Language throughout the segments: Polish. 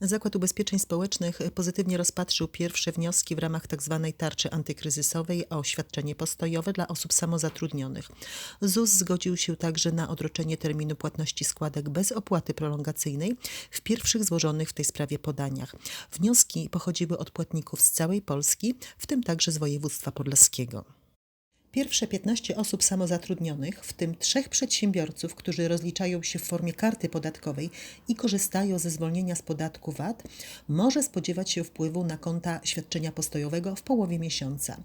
Zakład Ubezpieczeń Społecznych pozytywnie rozpatrzył pierwsze wnioski w ramach tzw. tarczy antykryzysowej o świadczenie postojowe dla osób samozatrudnionych. ZUS zgodził się także na odroczenie terminu płatności składek bez opłaty prolongacyjnej w pierwszych złożonych w tej sprawie podaniach. Wnioski pochodziły od płatników z całej Polski, w tym także z województwa podlaskiego. Pierwsze 15 osób samozatrudnionych, w tym trzech przedsiębiorców, którzy rozliczają się w formie karty podatkowej i korzystają ze zwolnienia z podatku VAT, może spodziewać się wpływu na konta świadczenia postojowego w połowie miesiąca.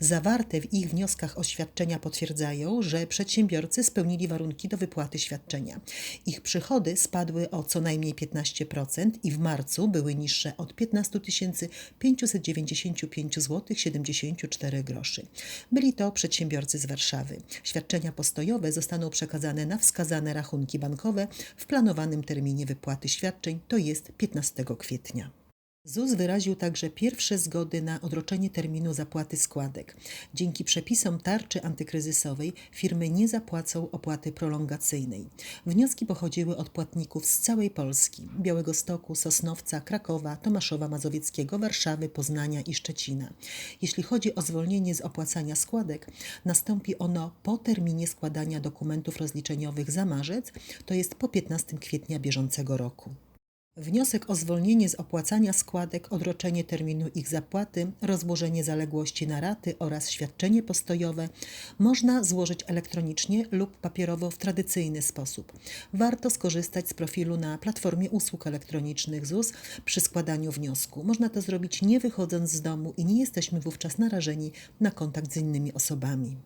Zawarte w ich wnioskach oświadczenia potwierdzają, że przedsiębiorcy spełnili warunki do wypłaty świadczenia. Ich przychody spadły o co najmniej 15% i w marcu były niższe od 15 595 zł 74 groszy. Byli to przedsiębiorcy z Warszawy. Świadczenia postojowe zostaną przekazane na wskazane rachunki bankowe w planowanym terminie wypłaty świadczeń, to jest 15 kwietnia. ZUS wyraził także pierwsze zgody na odroczenie terminu zapłaty składek. Dzięki przepisom tarczy antykryzysowej firmy nie zapłacą opłaty prolongacyjnej. Wnioski pochodziły od płatników z całej Polski: Białegostoku, Sosnowca, Krakowa, Tomaszowa Mazowieckiego, Warszawy, Poznania i Szczecina. Jeśli chodzi o zwolnienie z opłacania składek, nastąpi ono po terminie składania dokumentów rozliczeniowych za marzec, to jest po 15 kwietnia bieżącego roku. Wniosek o zwolnienie z opłacania składek, odroczenie terminu ich zapłaty, rozłożenie zaległości na raty oraz świadczenie postojowe można złożyć elektronicznie lub papierowo w tradycyjny sposób. Warto skorzystać z profilu na platformie usług elektronicznych ZUS przy składaniu wniosku. Można to zrobić nie wychodząc z domu i nie jesteśmy wówczas narażeni na kontakt z innymi osobami.